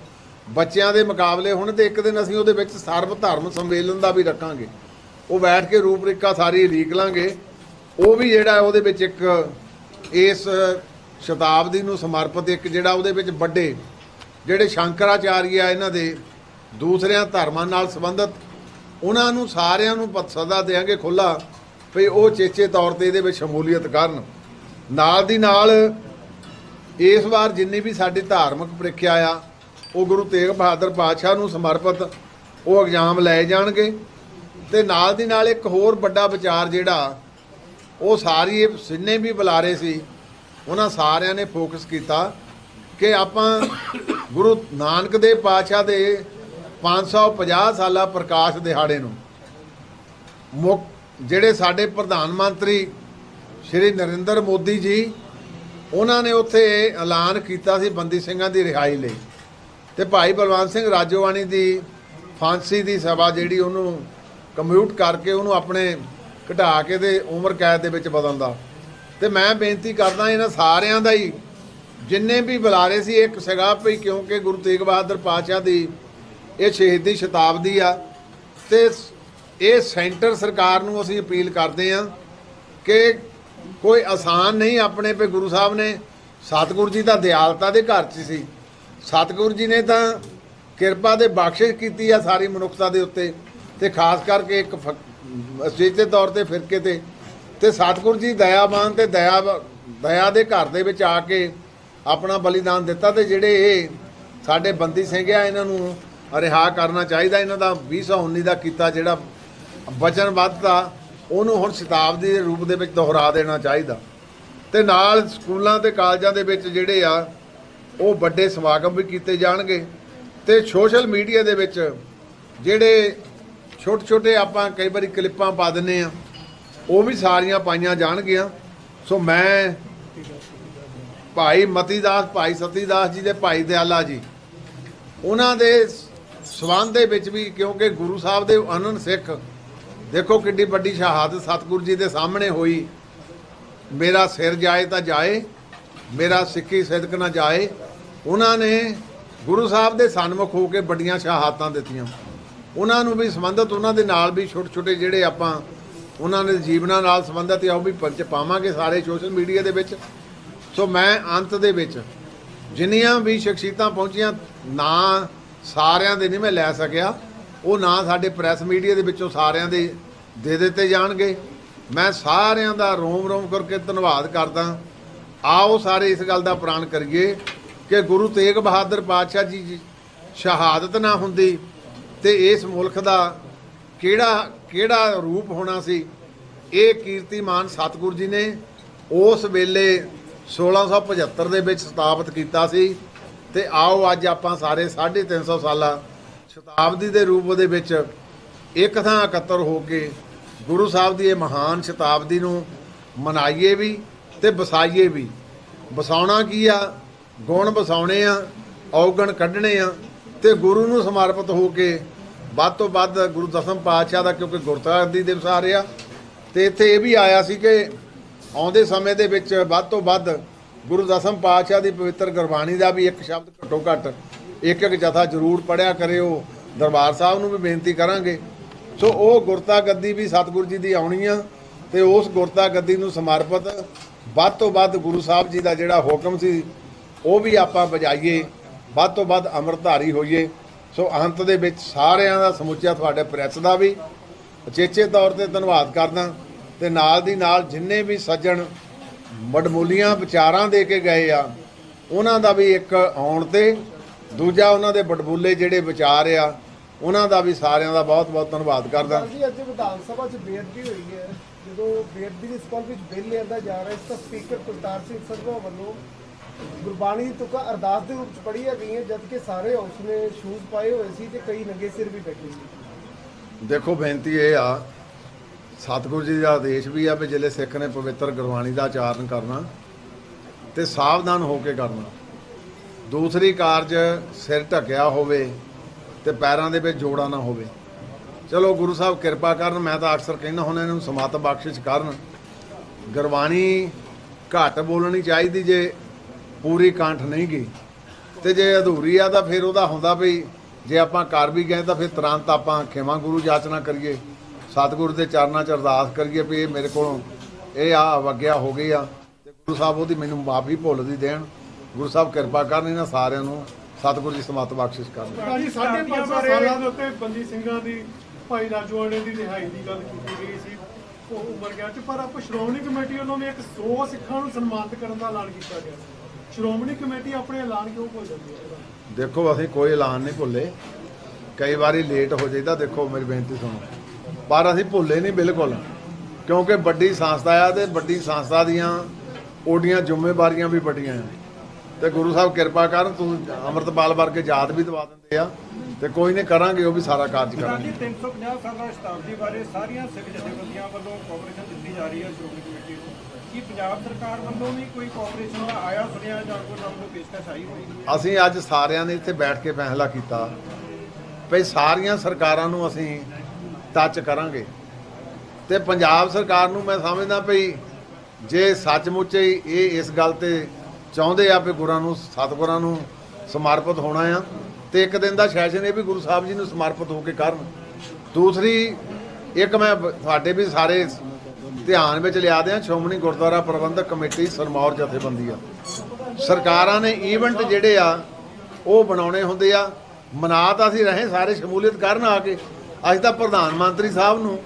ਬੱਚਿਆਂ ਦੇ ਮੁਕਾਬਲੇ ਹੁਣ ਤੇ ਇੱਕ ਦਿਨ ਅਸੀਂ ਉਹਦੇ ਵਿੱਚ ਸਰਵ ਧਰਮ ਸੰਮੇਲਨ ਦਾ ਵੀ ਰੱਖਾਂਗੇ। ਉਹ ਬੈਠ ਕੇ ਰੂਪਰੇਖਾ ਸਾਰੀ ਲੀਕ ਲਾਂਗੇ। ਉਹ ਵੀ ਜਿਹੜਾ ਉਹਦੇ ਵਿੱਚ ਇੱਕ ਇਸ ਸ਼ਤਾਬਦੀ ਨੂੰ ਸਮਰਪਿਤ ਇੱਕ ਜਿਹੜਾ ਉਹਦੇ ਵਿੱਚ ਵੱਡੇ ਜਿਹੜੇ ਸ਼ੰਕਰਾਚਾਰੀਆ ਆ ਇਹਨਾਂ ਦੇ, ਦੂਸਰਿਆਂ ਧਰਮਾਂ ਨਾਲ ਸੰਬੰਧਿਤ, ਉਹਨਾਂ ਨੂੰ ਸਾਰਿਆਂ ਨੂੰ ਪ- ਸਦਾ ਦੇਾਂਗੇ ਖੁੱਲਾ ਵੀ ਉਹ ਚੇਚੇ ਤੌਰ ਤੇ ਇਹਦੇ ਵਿੱਚ ਸ਼ਮੂਲੀਅਤ ਕਰਨ। ਨਾਲ ਦੀ ਨਾਲ ਇਸ ਵਾਰ ਜਿੰਨੀ ਵੀ ਸਾਡੀ ਧਾਰਮਿਕ ਪ੍ਰੀਖਿਆ ਆ, ਉਹ ਗੁਰੂ ਤੇਗ ਬਹਾਦਰ ਪਾਤਸ਼ਾਹ ਨੂੰ ਸਮਰਪਿਤ ਉਹ ਐਗਜ਼ਾਮ ਲਏ ਜਾਣਗੇ ਤੇ ਨਾਲ ਦੀ ਨਾਲ ਇੱਕ ਹੋਰ ਵੱਡਾ ਵਿਚਾਰ ਜਿਹੜਾ, ਉਹ ਸਾਰੀ ਇਹ ਜਿੰਨੇ ਵੀ ਬੁਲਾਰੇ ਸੀ ਉਹਨਾਂ ਸਾਰਿਆਂ ਨੇ ਫੋਕਸ ਕੀਤਾ ਕਿ ਆਪਾਂ ਗੁਰੂ ਨਾਨਕ ਦੇਵ ਪਾਤਸ਼ਾਹ ਦੇ 550 ਸਾਲਾ ਪ੍ਰਕਾਸ਼ ਦਿਹਾੜੇ ਨੂੰ ਮੁੱਖ ਜਿਹੜੇ ਸਾਡੇ ਪ੍ਰਧਾਨ ਮੰਤਰੀ ਸ਼੍ਰੀ ਨਰਿੰਦਰ ਮੋਦੀ ਜੀ, ਉਹਨਾਂ ਨੇ ਉੱਥੇ ਐਲਾਨ ਕੀਤਾ ਸੀ ਬੰਦੀ ਸਿੰਘਾਂ ਦੀ ਰਿਹਾਈ ਲਈ। ਤੇ ਭਾਈ ਬਲਵੰਤ ਸਿੰਘ ਰਾਜੋਵਾਣੀ ਦੀ ਫਾਂਸੀ ਦੀ ਸਭਾ ਜਿਹੜੀ ਉਹਨੂੰ ਕਮਿਊਟ ਕਰਕੇ ਉਹਨੂੰ ਆਪਣੇ ਘਟਾ ਕੇ ਤੇ ਉਮਰ ਕੈਦ ਦੇ ਵਿੱਚ ਬਦਲਦਾ। ਤੇ ਮੈਂ ਬੇਨਤੀ ਕਰਦਾ ਇਹਨਾਂ ਸਾਰਿਆਂ ਦਾ ਹੀ, ਜਿੰਨੇ ਵੀ ਬੁਲਾਰੇ ਸੀ, ਇੱਕ ਸੀਗਾ ਵੀ ਕਿਉਂਕਿ ਗੁਰੂ ਤੇਗ ਬਹਾਦਰ ਪਾਤਸ਼ਾਹ ਦੀ, ਇਹ ਸ਼ਹੀਦੀ ਸ਼ਤਾਬਦੀ ਆ, ਤੇ ਇਹ ਸੈਂਟਰ ਸਰਕਾਰ ਨੂੰ ਅਸੀਂ ਅਪੀਲ ਕਰਦੇ ਆ ਕਿ ਕੋਈ ਆਸਾਨ ਨਹੀਂ ਆਪਣੇ ਪੇ ਗੁਰੂ ਸਾਹਿਬ ਨੇ ਸਤਿਗੁਰੂ ਜੀ ਦਾ ਦਿਆਲਤਾ ਦੇ ਘਰ 'ਚ ਸੀ, ਸਤਿਗੁਰੂ ਜੀ ਨੇ ਤਾਂ ਕਿਰਪਾ ਦੇ ਬਖਸ਼ਿਸ਼ ਕੀਤੀ ਆ ਸਾਰੀ ਮਨੁੱਖਤਾ ਦੇ ਉੱਤੇ, ਤੇ ਖਾਸ ਕਰਕੇ ਇੱਕ ਅਸੇਜੇ ਤੌਰ ਤੇ ਫਿਰਕੇ ਤੇ ਤੇ ਸਤਿਗੁਰੂ ਜੀ ਦਇਆਵਾਨ ਤੇ ਦਇਆ ਦਇਆ ਦੇ ਘਰ ਦੇ ਵਿੱਚ ਆ ਕੇ ਆਪਣਾ ਬਲੀਦਾਨ ਦਿੱਤਾ ਤੇ ਜਿਹੜੇ ਇਹ ਸਾਡੇ ਬੰਦੀ ਸਿੰਘ ਆ, ਇਹਨਾਂ ਨੂੰ ਰਿਹਾ ਕਰਨਾ ਚਾਹੀਦਾ। ਇਹਨਾਂ ਦਾ 2019 ਦਾ ਕੀਤਾ ਜਿਹੜਾ ਵਚਨਬੱਧਤਾ ਉਹਨੂੰ ਹੁਣ ਸ਼ਤਾਬਦੀ ਦੇ ਰੂਪ ਦੇ ਵਿੱਚ ਦੁਹਰਾ ਦੇਣਾ ਚਾਹੀਦਾ। ਤੇ ਨਾਲ ਸਕੂਲਾਂ ਤੇ ਕਾਲਜਾਂ ਦੇ ਵਿੱਚ ਜਿਹੜੇ ਆ, ਉਹ ਵੱਡੇ ਸਮਾਗਮ ਵੀ ਕੀਤੇ ਜਾਣਗੇ। ਤੇ ਸੋਸ਼ਲ ਮੀਡੀਆ ਦੇ ਵਿੱਚ ਜਿਹੜੇ ਛੋਟੇ ਛੋਟੇ ਆਪਾਂ ਕਈ ਵਾਰੀ ਕਲਿੱਪਾਂ ਪਾ ਦਿੰਨੇ ਆ ਉਹ ਵੀ ਸਾਰੀਆਂ ਪਾਈਆਂ ਜਾਣਗੀਆਂ। ਸੋ ਮੈਂ ਭਾਈ ਮਤੀਦਾਸ, ਭਾਈ ਸਤੀਦਾਸ ਜੀ ਦੇ ਭਾਈ ਦਿਆਲਾ ਜੀ, ਉਹਨਾਂ ਦੇ ਸਬੰਧ ਦੇ ਵਿੱਚ ਵੀ ਕਿਉਂਕਿ ਗੁਰੂ ਸਾਹਿਬ ਦੇ ਅਨੰਦ ਸਿੱਖ, ਦੇਖੋ ਕਿੱਡੀ ਵੱਡੀ ਸ਼ਹਾਦਤ ਸਤਿਗੁਰੂ ਜੀ ਦੇ ਸਾਹਮਣੇ ਹੋਈ। ਮੇਰਾ ਸਿਰ ਜਾਏ ਤਾਂ ਜਾਏ, ਮੇਰਾ ਸਿੱਖੀ ਸਿਦਕ ਨਾ ਜਾਏ। ਉਹਨਾਂ ਨੇ ਗੁਰੂ ਸਾਹਿਬ ਦੇ ਸਨਮੁਖ ਹੋ ਕੇ ਵੱਡੀਆਂ ਸ਼ਹਾਦਤਾਂ ਦਿੱਤੀਆਂ। ਉਹਨਾਂ ਨੂੰ ਵੀ ਸੰਬੰਧਿਤ ਉਹਨਾਂ ਦੇ ਨਾਲ ਵੀ ਛੋਟੇ ਛੋਟੇ ਜਿਹੜੇ ਆਪਾਂ ਉਹਨਾਂ ਦੇ ਜੀਵਨਾਂ ਨਾਲ ਸੰਬੰਧਿਤ ਆ, ਉਹ ਵੀ ਪੰਚ ਪਾਵਾਂਗੇ ਸਾਰੇ ਸੋਸ਼ਲ ਮੀਡੀਆ ਦੇ ਵਿੱਚ। ਸੋ ਮੈਂ ਅੰਤ ਦੇ ਵਿੱਚ ਜਿੰਨੀਆਂ ਵੀ ਸ਼ਖਸੀਅਤਾਂ ਪਹੁੰਚੀਆਂ, ਨਾ ਸਾਰਿਆਂ ਦੇ ਨਹੀਂ ਮੈਂ ਲੈ ਸਕਿਆ। ਉਹ ਨਾ ਸਾਡੇ ਪ੍ਰੈਸ ਮੀਡੀਆ ਦੇ ਵਿੱਚੋਂ ਸਾਰਿਆਂ ਦੇ ਦੇ ਦਿੱਤੇ ਜਾਣਗੇ। ਮੈਂ ਸਾਰਿਆਂ ਦਾ ਰੋਮ ਰੋਮ ਕਰਕੇ ਧੰਨਵਾਦ ਕਰਦਾ। ਆਓ ਸਾਰੇ ਇਸ ਗੱਲ ਦਾ ਪ੍ਰਾਣ ਕਰੀਏ ਕਿ ਗੁਰੂ ਤੇਗ ਬਹਾਦਰ ਪਾਤਸ਼ਾਹ ਜੀ ਸ਼ਹਾਦਤ ਨਾ ਹੁੰਦੀ ਤੇ ਇਸ ਮੁਲਕ ਦਾ ਕਿਹੜਾ ਕਿਹੜਾ ਰੂਪ ਹੋਣਾ ਸੀ? ਇਹ ਕੀਰਤੀਮਾਨ ਸਤਿਗੁਰੂ ਜੀ ਨੇ ਉਸ ਵੇਲੇ 1675 ਦੇ ਵਿੱਚ ਸਥਾਪਿਤ ਕੀਤਾ ਸੀ। ਤੇ ਆਓ ਅੱਜ ਆਪਾਂ ਸਾਰੇ 350 ਸਾਲਾ ਸ਼ਤਾਬਦੀ ਦੇ ਰੂਪ ਦੇ ਵਿੱਚ ਇੱਕ ਥਾਂ ਇਕੱਤਰ ਹੋ ਕੇ ਗੁਰੂ ਸਾਹਿਬ ਦੀ ਇਹ ਮਹਾਨ ਸ਼ਤਾਬਦੀ ਨੂੰ ਮਨਾਈਏ ਵੀ ਤੇ ਵਸਾਈਏ ਵੀ। ਵਸਾਉਣਾ ਕੀ ਆ? ਗੁਣ ਵਸਾਉਣੇ ਆ, ਔਗਣ ਕੱਢਣੇ ਆ ਤੇ ਗੁਰੂ ਨੂੰ ਸਮਰਪਿਤ ਹੋ ਕੇ ਵੱਧ ਤੋਂ ਵੱਧ ਗੁਰੂ ਦਸਮ ਪਾਤਸ਼ਾਹ ਦਾ, ਕਿਉਂਕਿ ਗੁਰਤਾਗਦੀ ਦਿਵਸ ਆ। ਰਿਹਾ ਤੇ ਇੱਥੇ ਇਹ ਵੀ ਆਇਆ ਸੀ ਕਿ ਆਉਂਦੇ ਸਮੇਂ ਦੇ ਵਿੱਚ ਵੱਧ ਤੋਂ ਵੱਧ ਗੁਰੂ ਦਸਮ ਪਾਤਸ਼ਾਹ ਦੀ ਪਵਿੱਤਰ ਗੁਰਬਾਣੀ ਦਾ ਵੀ ਇੱਕ ਸ਼ਬਦ ਘੱਟੋ ਘੱਟ ਇੱਕ ਇੱਕ ਜਥਾ ਜ਼ਰੂਰ ਪੜਿਆ ਕਰਿਓ। ਦਰਬਾਰ ਸਾਹਿਬ ਨੂੰ ਵੀ ਬੇਨਤੀ ਕਰਾਂਗੇ। ਸੋ ਉਹ ਗੁਰਤਾ ਗੱਦੀ ਵੀ ਸਤਿਗੁਰੂ ਜੀ ਦੀ ਆਉਣੀ ਆ ਤੇ ਉਸ ਗੁਰਤਾ ਗੱਦੀ ਨੂੰ ਸਮਰਪਿਤ ਵੱਧ ਤੋਂ ਵੱਧ ਗੁਰੂ ਸਾਹਿਬ ਜੀ ਦਾ ਜਿਹੜਾ ਹੁਕਮ ਸੀ, ਉਹ ਵੀ ਆਪਾਂ ਬਜਾਈਏ ਵੱਧ ਤੋਂ ਵੱਧ ਅੰਮ੍ਰਿਤਧਾਰੀ ਹੋਈਏ। ਸੋ ਅੰਤ ਦੇ ਵਿੱਚ ਸਾਰਿਆਂ ਦਾ ਸਮੁੱਚਾ ਤੁਹਾਡੇ ਪ੍ਰੈਸ ਦਾ ਵੀ ਉਚੇਚੇ ਤੌਰ ਤੇ ਧੰਨਵਾਦ ਕਰਦਾ। ਤੇ ਨਾਲ ਦੀ ਨਾਲ ਜਿੰਨੇ ਵੀ ਸੱਜਣ ਮਡਮੂਲੀਆਂ ਵਿਚਾਰਾਂ ਦੇ ਕੇ ਗਏ ਆ, ਉਹਨਾਂ ਦਾ ਵੀ ਇੱਕ ਆਉਣ ਤੇ, ਦੂਜਾ ਉਹਨਾਂ ਦੇ ਬਡਬੂਲੇ ਜਿਹੜੇ ਵਿਚਾਰ ਆ, ਉਹਨਾਂ ਦਾ ਵੀ ਸਾਰਿਆਂ ਦਾ ਬਹੁਤ ਬਹੁਤ ਧੰਨਵਾਦ ਕਰਦਾ। ਜੀ, ਅੱਜ ਵਿਧਾਨ ਸਭਾ 'ਚ ਬੇਅਦਬੀ ਹੋਈ ਹੈ। ਜਦੋਂ ਬੇਅਦਬੀ ਦੇ ਸੰਬੰਧ ਵਿੱਚ ਬਿੱਲ ਲਿਆਂਦਾ ਜਾ ਰਿਹਾ, ਇਸ ਦਾ ਸਪੀਕਰ ਕੁਲਤਾਰ ਸਿੰਘ ਸੰਧਵਾ ਵੱਲੋਂ ਗੁਰਬਾਣੀ ਦੀ ਤੁਕਾਂ ਅਰਦਾਸ ਦੇ ਰੂਪ ਚ ਪੜ੍ਹੀਆਂ ਗਈਆਂ ਜਦ ਕਿ ਸਾਰੇ ਉਸ ਸ਼ੂਜ਼ ਪਾਏ ਹੋਏ ਸੀ ਤੇ ਕਈ ਨੰਗੇ ਸਿਰ ਵੀ ਬੈਠੇ ਸੀ। ਦੇਖੋ, ਬੇਨਤੀ ਇਹ ਆ, ਸਤਿਗੁਰੂ ਜੀ ਦਾ ਆਦੇਸ਼ ਵੀ ਆ ਵੀ ਜਿਹੜੇ ਸਿੱਖ ਨੇ ਪਵਿੱਤਰ ਗੁਰਬਾਣੀ ਦਾ ਆਚਾਰਨ ਕਰਨਾ ਤੇ ਸਾਵਧਾਨ ਹੋ ਕੇ ਕਰਨਾ। ਦੂਸਰੀ ਕਾਰਜ ਸਿਰ ਢੱਕਿਆ ਹੋਵੇ ਤੇ ਪੈਰਾਂ ਦੇ ਵਿੱਚ ਜੋੜਾ ਨਾ ਹੋਵੇ। ਚਲੋ, ਗੁਰੂ ਸਾਹਿਬ ਕਿਰਪਾ ਕਰਨ, ਮੈਂ ਤਾਂ ਅਕਸਰ ਕਹਿੰਦਾ ਹੁੰਦਾ, ਇਹਨਾਂ ਨੂੰ ਸਮਾਤ ਬਖਸ਼ਿਸ਼ ਕਰਨ। ਗੁਰਬਾਣੀ ਘੱਟ ਬੋਲਣੀ ਚਾਹੀਦੀ ਜੇ ਪੂਰੀ ਕੰਠ ਨਹੀਂ ਗਈ। ਤੇ ਜੇ ਅਧੂਰੀ ਆ ਤਾਂ ਫਿਰ ਉਹਦਾ ਹੁੰਦਾ ਵੀ ਜੇ ਆਪਾਂ ਕਰ ਵੀ ਗਏ ਤਾਂ ਫਿਰ ਤੁਰੰਤ ਆਪਾਂ ਖਿਮਾ ਗੁਰੂ ਜਾਚਨਾ ਕਰੀਏ ਸਤਿਗੁਰੂ ਦੇ ਚਰਨਾਂ 'ਚ ਅਰਦਾਸ ਕਰੀਏ ਵੀ ਇਹ ਮੇਰੇ ਕੋਲੋਂ ਇਹ ਆ ਅਵਗਿਆ ਹੋ ਗਈ ਆ। ਤੇ ਗੁਰੂ ਸਾਹਿਬ ਉਹਦੀ ਮੈਨੂੰ ਮਾਫੀ ਭੁੱਲ ਦੀ ਦੇਣ। ਗੁਰੂ ਸਾਹਿਬ ਕਿਰਪਾ ਕਰਨ ਇਹਨਾਂ ਸਾਰਿਆਂ ਨੂੰ ਸਤਿਗੁਰੂ ਜੀ ਸਮਤ ਬਖਸ਼ਿਸ਼ ਕਰਨ। ਪੰਜ ਸੌ ਸਾਲਾਂ ਦੇ ਉੱਤੇ ਬੰਦੀ ਸਿੰਘਾਂ ਦੀ ਭਾਈ ਰਾਜਵਾੜੇ ਦੀ ਰਿਹਾਈ ਦੀ ਗੱਲ ਕੀਤੀ ਗਈ ਸੀ। ਉਹ ਉਮਰ ਗਿਆ ਤੇ ਪਰ ਆਪਾਂ ਸ਼੍ਰੋਮਣੀ ਕਮੇਟੀ ਵੱਲੋਂ ਵੀ ਇੱਕ 100 ਸਿੱਖਾਂ ਨੂੰ ਸਨਮਾਨਿਤ ਕਰਨ ਦਾ ਐਲਾਨ ਕੀਤਾ ਗਿਆ ਸ਼੍ਰੋਮਣੀ ਕਮੇਟੀ ਆਪਣੇ ਐਲਾਨ ਕਿਉਂ ਭੁੱਲ ਜਾਂਦੀ ਹੈ? ਦੇਖੋ ਅਸੀਂ ਕੋਈ ਐਲਾਨ ਨਹੀਂ ਭੁੱਲੇ। ਕਈ ਵਾਰੀ ਲੇਟ ਹੋ ਜਾਈਦਾ। ਦੇਖੋ ਮੇਰੀ ਬੇਨਤੀ ਸੁਣੋ। ਪਰ ਅਸੀਂ ਭੁੱਲੇ ਨਹੀਂ ਬਿਲਕੁਲ। ਕਿਉਂਕਿ ਵੱਡੀ ਸੰਸਥਾ ਆ ਤੇ ਵੱਡੀ ਸੰਸਥਾ ਦੀਆਂ ਉਹਦੀਆਂ ਜ਼ਿੰਮੇਵਾਰੀਆਂ ਵੀ ਵੱਡੀਆਂ ਆ। ਤੇ ਗੁਰੂ ਸਾਹਿਬ ਕਿਰਪਾ ਕਰਨ ਤੂੰ ਅੰਮ੍ਰਿਤਪਾਲ ਵਰਗੇ ਯਾਦ ਵੀ ਦਵਾ ਦਿੰਦੇ ਆ। ਤੇ ਕੋਈ ਨਹੀਂ ਕਰਾਂਗੇ ਉਹ ਵੀ ਸਾਰਾ ਕਾਰਜ ਕਰਾਂਗੇ। ਸਾਡੀ 350 ਸਾਲਾ ਸ਼ਤਾਬਦੀ ਬਾਰੇ ਸਾਰੀਆਂ ਸਿੱਖ ਜਥੇਬੰਦੀਆਂ ਵੱਲੋਂ ਕੋਆਪਰੇਸ਼ਨ ਦਿੱਤੀ ਜਾ ਰਹੀ ਹੈ ਸ਼੍ਰੋਮਣੀ ਕੀ ਪੰਜਾਬ ਸਰਕਾਰ ਵੱਲੋਂ ਵੀ ਕੋਈ ਕੋਆਪਰੇਸ਼ਨ ਦਾ ਆਇਆ, ਸੁਣਿਆ ਜਾਂ ਕੋਈ ਨਾ ਪੇਸ਼ਕਸ਼ ਆਈ ਹੋਈ? ਅਸੀਂ ਅੱਜ ਸਾਰਿਆਂ ਨੇ ਇੱਥੇ ਬੈਠ ਕੇ ਫੈਸਲਾ ਕੀਤਾ ਵੀ ਸਾਰੀਆਂ ਸਰਕਾਰਾਂ ਨੂੰ ਅਸੀਂ ਟੱਚ ਕਰਾਂਗੇ। ਤੇ ਪੰਜਾਬ ਸਰਕਾਰ ਨੂੰ ਮੈਂ ਸਮਝਦਾ ਵੀ ਜੇ ਸੱਚਮੁੱਚ ਹੀ ਇਹ ਇਸ ਗੱਲ ਤੇ ਚਾਹੁੰਦੇ ਆ ਵੀ ਗੁਰਾਂ ਨੂੰ, ਸਤਿਗੁਰਾਂ ਨੂੰ ਸਮਰਪਿਤ ਹੋਣਾ ਆ, ਤੇ ਇੱਕ ਦਿਨ ਦਾ ਸੈਸ਼ਨ ਇਹ ਵੀ ਗੁਰੂ ਸਾਹਿਬ ਜੀ ਨੂੰ ਸਮਰਪਿਤ ਹੋ ਕੇ ਕਰਨ। ਦੂਸਰੀ, ਇੱਕ ਮੈਂ ਤੁਹਾਡੇ ਵੀ ਸਾਰੇ ਧਿਆਨ ਵਿੱਚ ਲਿਆਦੇ ਦਿਆਂ ਸ਼੍ਰੋਮਣੀ ਗੁਰਦੁਆਰਾ ਪ੍ਰਬੰਧਕ ਕਮੇਟੀ ਸਰਮੌਰ ਜਥੇਬੰਦੀ ਆ। ਸਰਕਾਰਾਂ ਨੇ ਈਵੈਂਟ ਜਿਹੜੇ ਆ, ਉਹ ਬਣਾਉਣੇ ਹੁੰਦੇ ਆ। ਮਨਾ ਤਾਂ ਅਸੀਂ ਰਹੇ ਸਾਰੇ ਸ਼ਮੂਲੀਅਤ ਕਰਨ ਆ ਕੇ। ਅੱਜ ਤਾਂ ਪ੍ਰਧਾਨ ਮੰਤਰੀ ਸਾਹਿਬ ਨੂੰ,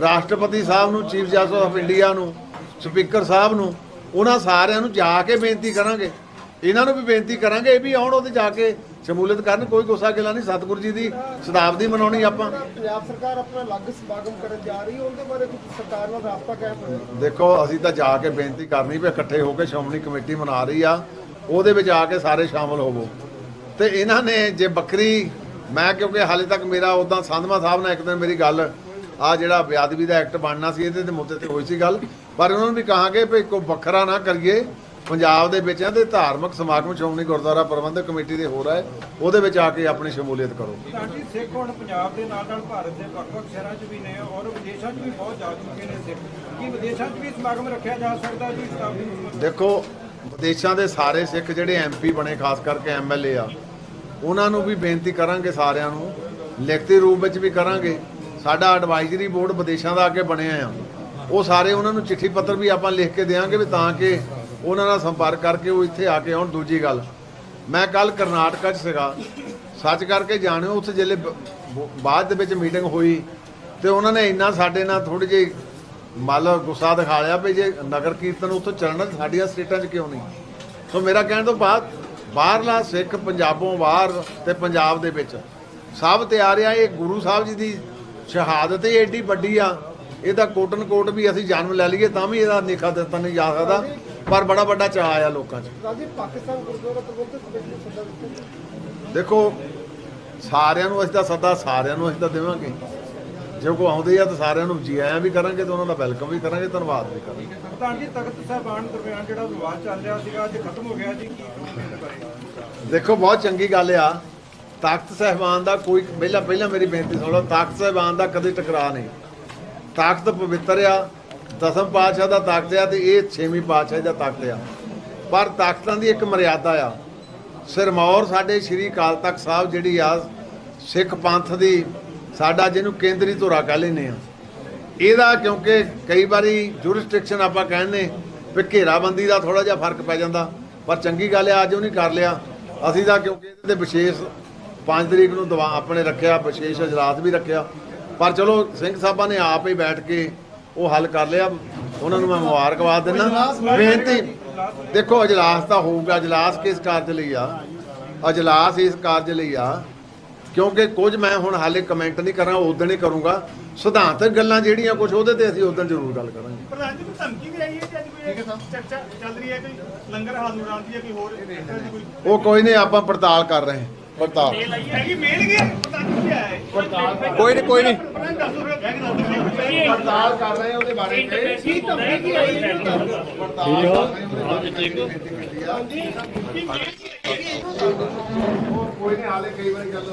ਰਾਸ਼ਟਰਪਤੀ ਸਾਹਿਬ ਨੂੰ, ਚੀਫ ਜਸਟਿਸ ਆਫ ਇੰਡੀਆ ਨੂੰ, ਸਪੀਕਰ ਸਾਹਿਬ ਨੂੰ, ਉਹਨਾਂ ਸਾਰਿਆਂ ਨੂੰ ਜਾ ਕੇ ਬੇਨਤੀ ਕਰਾਂਗੇ। ਇਹਨਾਂ ਨੂੰ ਵੀ ਬੇਨਤੀ ਕਰਾਂਗੇ ਇਹ ਵੀ ਆਉਣ ਉਹਦੇ ਜਾ ਕੇ ਸ਼ਮੂਲੀਅਤ ਕਰਨ ਕੋਈ ਗੁੱਸਾ ਗਿਲਾ ਨਹੀਂ ਸਤਿਗੁਰੂ ਜੀ ਦੀ ਸ਼ਤਾਬਦੀ ਮਨਾਉਣੀ ਆਪਾਂ। ਪੰਜਾਬ ਸਰਕਾਰ ਆਪਣਾ ਅਲੱਗ ਸਮਾਗਮ ਕਰਨ ਜਾ ਰਹੀ ਹੈ ਉਹਦੇ ਬਾਰੇ ਕੁਝ ਸਰਕਾਰ ਨਾਲ ਰਾਬਤਾ ਕਾਇਮ ਹੋਇਆ ਦੇਖੋ ਅਸੀਂ ਤਾਂ ਜਾ ਕੇ ਬੇਨਤੀ ਕਰਨੀ ਵੀ ਇਕੱਠੇ ਹੋ ਕੇ ਸ਼੍ਰੋਮਣੀ ਕਮੇਟੀ ਮਨਾ ਰਹੀ ਆ ਉਹਦੇ ਵਿੱਚ ਆ ਕੇ ਸਾਰੇ ਸ਼ਾਮਲ ਹੋਵੋ। ਤੇ ਇਹਨਾਂ ਨੇ ਜੇ ਬੱਕਰੀ ਮੈਂ ਕਿਉਂਕਿ ਹਾਲੇ ਤੱਕ ਮੇਰਾ ਉਦਾਂ ਸੰਧਮਾ ਸਾਹਿਬ ਨਾਲ ਇੱਕ ਦਿਨ ਮੇਰੀ ਗੱਲ ਆ ਜਿਹੜਾ ਬਿਆਦਵੀ ਦਾ ਐਕਟ ਬਣਨਾ ਸੀ ਇਹਦੇ ਤੇ ਮੁੱਦੇ ਤੇ ਹੋਈ ਸੀ ਗੱਲ ਪਰ ਉਹਨਾਂ ਨੂੰ ਵੀ ਕਹਾਂਗੇ ਵੀ ਕੋਈ ਵੱਖਰਾ ਨਾ ਕਰੀਏ ਪੰਜਾਬ ਦੇ ਵਿੱਚ ਇਹਦੇ ਧਾਰਮਿਕ ਸਮਾਗਮ ਸ਼੍ਰੋਮਣੀ ਗੁਰਦੁਆਰਾ ਪ੍ਰਬੰਧਕ ਕਮੇਟੀ ਦੇ ਹੋ ਰਹੇ ਉਹਦੇ ਵਿੱਚ ਆ ਕੇ ਆਪਣੀ ਸ਼ਮੂਲੀਅਤ ਕਰੋ। ਸਾਡੀ ਸਿੱਖ ਹੁਣ ਪੰਜਾਬ ਦੇ ਨਾਲ ਨਾਲ ਭਾਰਤ ਦੇ ਵੱਖ-ਵੱਖ ਸ਼ਹਿਰਾਂ 'ਚ ਵੀ ਨੇ ਔਰ ਵਿਦੇਸ਼ਾਂ 'ਚ ਵੀ ਬਹੁਤ ਜਾ ਚੁੱਕੇ ਨੇ ਸਿੱਖ। ਕੀ ਵਿਦੇਸ਼ਾਂ 'ਚ ਵੀ ਸਮਾਗਮ ਰੱਖਿਆ ਜਾ ਸਕਦਾ ਜੀ ਸ਼ਤਾਬਦੀ ਨੂੰ ਸਮਰਪਿਤ? ਦੇਖੋ ਵਿਦੇਸ਼ਾਂ ਦੇ ਸਾਰੇ ਸਿੱਖ ਜਿਹੜੇ ਐਮਪੀ ਬਣੇ ਖਾਸ ਕਰਕੇ ਐਮਐਲਏ ਆ ਉਹਨਾਂ ਨੂੰ ਵੀ ਬੇਨਤੀ ਕਰਾਂਗੇ ਸਾਰਿਆਂ ਨੂੰ ਲਿਖਤੀ ਰੂਪ ਵਿੱਚ ਵੀ ਕਰਾਂਗੇ। ਸਾਡਾ ਐਡਵਾਈਜ਼ਰੀ ਬੋਰਡ ਵਿਦੇਸ਼ਾਂ ਦਾ ਅੱਗੇ ਬਣਿਆ ਆ। ਉਹ ਸਾਰੇ ਉਹਨਾਂ ਨੂੰ ਚਿੱਠੀ ਪੱਤਰ ਵੀ ਆਪਾਂ ਲਿਖ ਕੇ ਦੇਵਾਂਗੇ ਵੀ ਤਾਂ ਕਿ ਉਹਨਾਂ ਨਾਲ ਸੰਪਰਕ ਕਰਕੇ ਉਹ ਇੱਥੇ ਆ ਕੇ ਆਉਣ ਦੂਜੀ ਗੱਲ। ਮੈਂ ਕੱਲ ਕਰਨਾਟਕਾ 'ਚ ਸੀਗਾ। ਸੱਚ ਕਰਕੇ ਜਾਣਿਓ, ਉੱਥੇ ਜਿਹੜੇ ਬਾਅਦ ਦੇ ਵਿੱਚ ਮੀਟਿੰਗ ਹੋਈ ਤੇ ਉਹਨਾਂ ਨੇ ਇੰਨਾ ਸਾਡੇ ਨਾਲ ਥੋੜੀ ਜਿਹੀ ਮੰਨ ਗੁੱਸਾ ਦਿਖਾ ਲਿਆ ਵੀ ਜੇ ਨਗਰ ਕੀਰਤਨ ਉੱਥੋਂ ਚੱਲਣਾ ਸਾਡੀਆਂ ਸਟੇਟਾਂ 'ਚ ਕਿਉਂ ਨਹੀਂ? ਸੋ ਮੇਰਾ ਕਹਿਣ ਤੋਂ ਬਾਅਦ ਬਾਹਰਲਾ ਸਿੱਖ ਪੰਜਾਬੋਂ ਬਾਹਰ ਤੇ ਪੰਜਾਬ ਦੇ ਵਿੱਚ ਸਭ ਤਿਆਰ ਆ। ਇਹ ਗੁਰੂ ਸਾਹਿਬ ਜੀ ਦੀ ਸ਼ਹਾਦਤ ਹੀ ਐਡੀ ਵੱਡੀ ਆ। ਇਹਦਾ ਕੋਟਨ ਕੋਟ ਵੀ ਅਸੀਂ ਜਨਮ ਲੈ ਲਈਏ ਤਾਂ ਵੀ ਇਹਦਾ ਨਿਖਾ ਦਿੱਤਾ ਨਹੀਂ ਜਾ ਸਕਦਾ। ਪਰ ਬੜਾ ਵੱਡਾ ਚਾਅ ਆ ਲੋਕਾਂ 'ਚ। ਰਾਜੀ ਪਾਕਿਸਤਾਨ ਗੁਰਦੁਆਰਾ ਪ੍ਰਬੰਧਕ ਕਮੇਟੀ ਨੂੰ ਸੱਦਾ ਦਿੱਤਾ। ਦੇਖੋ ਸਾਰਿਆਂ ਨੂੰ ਅਸੀਂ ਤਾਂ ਸੱਦਾ ਸਾਰਿਆਂ ਨੂੰ ਅਸੀਂ ਤਾਂ ਦੇਵਾਂਗੇ। ਜੇ ਕੋਈ ਆਉਂਦੇ ਆ ਤਾਂ ਸਾਰਿਆਂ ਨੂੰ ਜੀ ਆਇਆਂ ਵੀ ਕਰਾਂਗੇ ਤੇ ਉਹਨਾਂ ਦਾ ਵੈਲਕਮ ਵੀ ਕਰਾਂਗੇ ਧੰਨਵਾਦ ਵੀ ਕਰਾਂਗੇ। ਪ੍ਰਧਾਨ ਜੀ ਤਖਤ ਸਾਹਿਬਾਨ ਦਰਮਿਆਨ ਜਿਹੜਾ ਵਿਵਾਦ ਚੱਲ ਰਿਹਾ ਸੀਗਾ ਅੱਜ ਖਤਮ ਹੋ ਗਿਆ ਜੀ ਕੀ ਦੇਖੋ ਬਹੁਤ ਚੰਗੀ ਗੱਲ ਆ। ਤਖਤ ਸਹਿਬਾਨ ਦਾ ਕੋਈ ਪਹਿਲਾਂ ਪਹਿਲਾਂ ਮੇਰੀ ਬੇਨਤੀ ਸੁਣ ਲਓ ਤਖਤ ਸਹਿਬਾਨ ਦਾ ਕਦੇ ਟਕਰਾ ਨਹੀਂ। ਤਖਤ ਪਵਿੱਤਰ ਆ ਦਸਮ ਪਾਤਸ਼ਾਹ ਦਾ ਤਾਕਤ ਆ ਤੇ ਇਹ ਛੇਵੀਂ ਪਾਤਸ਼ਾਹ ਦਾ ਤਾਕਤ ਆ। ਪਰ ਤਾਕਤਾਂ ਦੀ ਇੱਕ ਮਰਿਆਦਾ ਆ। ਸਿਰਮੌਰ ਸਾਡੇ ਸ੍ਰੀ ਅਕਾਲ ਤਖਤ ਸਾਹਿਬ ਜਿਹੜੀ ਆ, ਸਿੱਖ ਪੰਥ ਦੀ ਸਾਡਾ ਜਿਹਨੂੰ ਕੇਂਦਰੀ ਧੁਰਾ ਕਹਿ ਲੈਂਦੇ ਆ। ਇਹਦਾ ਕਿਉਂਕਿ ਕਈ ਵਾਰੀ ਜੁਰਿਸਡਿਕਸ਼ਨ ਆਪਾਂ ਕਹਿੰਦੇ ਵੀ ਘੇਰਾਬੰਦੀ ਦਾ ਥੋੜਾ ਜਿਹਾ ਫ਼ਰਕ ਪੈ ਜਾਂਦਾ, ਪਰ ਚੰਗੀ ਗੱਲ ਆ, ਅੱਜ ਉਹਨੇ ਕਰ ਲਿਆ। ਅਸੀਂ ਤਾਂ ਕਿਉਂਕਿ ਇਹਦੇ ਤੇ ਵਿਸ਼ੇਸ਼ 5 ਤਰੀਕ ਨੂੰ ਦਵਾ, ਆਪਣੇ ਰੱਖਿਆ, ਵਿਸ਼ੇਸ਼ ਅਜਲਾਸ ਵੀ ਰੱਖਿਆ। ਪਰ ਚਲੋ, ਸਿੰਘ ਸਾਹਿਬਾਂ ਨੇ ਆਪ ਹੀ ਬੈਠ ਕੇ ਉਹ ਹੱਲ ਕਰ ਲਿਆ। ਉਹਨਾਂ ਨੂੰ ਮੈਂ ਮੁਬਾਰਕਬਾਦ ਦਿੰਦਾ। ਬੇਨਤੀ ਦੇਖੋ ਅਜਲਾਸ ਤਾਂ ਹੋਊਗਾ। ਅਜਲਾਸ ਕਿਸ ਕਾਰਜ ਲਈ ਆ? ਅਜਲਾਸ ਇਸ ਕਾਰਜ ਲਈ ਆ ਕਿਉਂਕਿ ਕੁਝ ਮੈਂ ਹੁਣ ਹਾਲੇ ਕਮੈਂਟ ਨਹੀਂ ਕਰਾਂ ਉਦੋਂ ਹੀ ਕਰੂੰਗਾ। ਸਿਧਾਂਤਕ ਗੱਲਾਂ ਜਿਹੜੀਆਂ ਕੁਝ ਉਹਦੇ ਤੇ ਅਸੀਂ ਉਦੋਂ ਜ਼ਰੂਰ ਗੱਲ ਕਰਾਂਗੇ। ਪ੍ਰਧਾਨ ਜੀ ਕੋਈ ਧਮਕੀ ਵੀ ਆਈ ਹੈ ਕਿ ਅੱਜ ਕੋਈ ਚਰਚਾ ਚੱਲ ਰਹੀ ਹੈ ਕੋਈ ਲੰਗਰ ਹਾਲ ਉਡਾਉਣ ਦੀ ਹੈ ਕੋਈ ਹੋਰ ਉਹ ਕੋਈ ਨਹੀਂ ਆਪਾਂ ਪੜਤਾਲ ਕਰ ਰਹੇ ਹਾਂ। ਪੜਤਾਲ। ਹੈਗੀ ਮੇਲ ਗਿਆ ਪਤਾ ਨਹੀਂ ਕੀ ਆਇਆ ਕੋਈ ਨਹੀਂ ਕੋਈ ਨਹੀਂ। ਪੜਤਾਲ ਕਰ ਰਹੇ ਉਹਦੇ ਬਾਰੇ ਤੇ। ਕੀ ਧਮਕੀ ਕੀ ਆਈ ਹੈ ਰਹੇ ਹਾਂ ਉਹਦੇ ਬਾਰੇ ਤੇ। ਕੀ ਮੇਲ ਕੀ ਆਈ ਹੈ ਉਹ ਕੋਈ ਨਹੀਂ ਹਾਲੇ ਕਈ ਵਾਰੀ ਗੱਲ